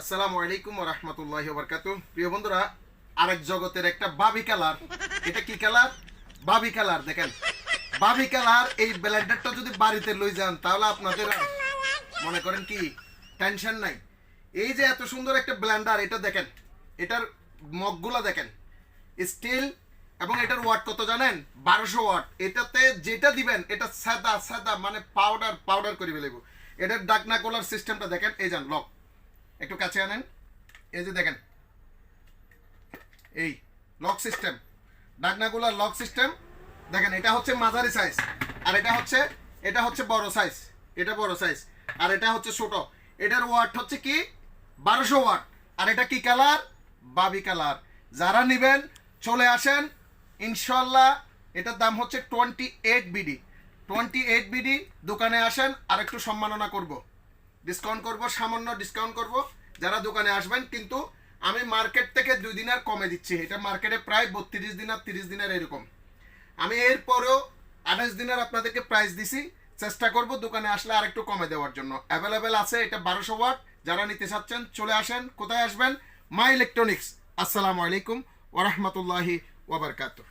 আসসালামু আলাইকুম রহমতুল্লাহ বরকাতু প্রিয় বন্ধুরা, আরেক জগতের একটা বাবি কালার। এটা কি কালার? বাবি কালার, দেখেন। বাবি কালার, এই ব্লেন্ডারটা যদি বাড়িতে লই যান, তাহলে আপনাদের মনে করেন কি, টেনশন নাই। এই যে এত সুন্দর একটা ব্লেন্ডার, এটা দেখেন, এটার মগগুলা দেখেন। স্টিল এবং এটার ওয়াট কত জানেন? বারোশো ওয়াট। এটাতে যেটা দিবেন, এটা সাদা সাদা মানে পাউডার পাউডার করে ফেলব এটার ডাকনা কোলার সিস্টেমটা দেখেন, এই যান লক। একটু কাছে আনেন। এই যে দেখেন। এই লক সিস্টেম ডাকনাগুলার লক সিস্টেম দেখেন, এটা হচ্ছে মাঝারি সাইজ আর এটা হচ্ছে এটা হচ্ছে বড় সাইজ এটা বড় সাইজ আর এটা হচ্ছে ছোট। এটার ওয়াট হচ্ছে কি? বারোশো ওয়াট আর এটা কি কালার বাবি কালার যারা নেবেন, চলে আসেন। ইনশাল্লাহ এটার দাম হচ্ছে twenty eight BD twenty eight BD দোকানে আসেন আর একটু সম্মাননা করব। ডিসকাউন্ট করব, সামান্য ডিসকাউন্ট করব, যারা দোকানে আসবেন, কিন্তু আমি মার্কেট থেকে দুই দিনের কমে দিচ্ছি। এটা মার্কেটে প্রায় বত্রিশ দিন আর তিরিশ দিনের এরকম। আমি এরপরেও আঠাশ দিনের আপনাদেরকে প্রাইস দিছি। চেষ্টা করব দোকানে আসলে আরেকটু কমে দেওয়ার জন্য। অ্যাভেলেবেল আছে, এটা বারোশো ওয়াট। যারা নিতে চাচ্ছেন, চলে আসেন, কোথায় আসবেন? মাই ইলেকট্রনিক্স আসসালামু আলাইকুম ওরহমতুল্লাহি ওবরকাতুহ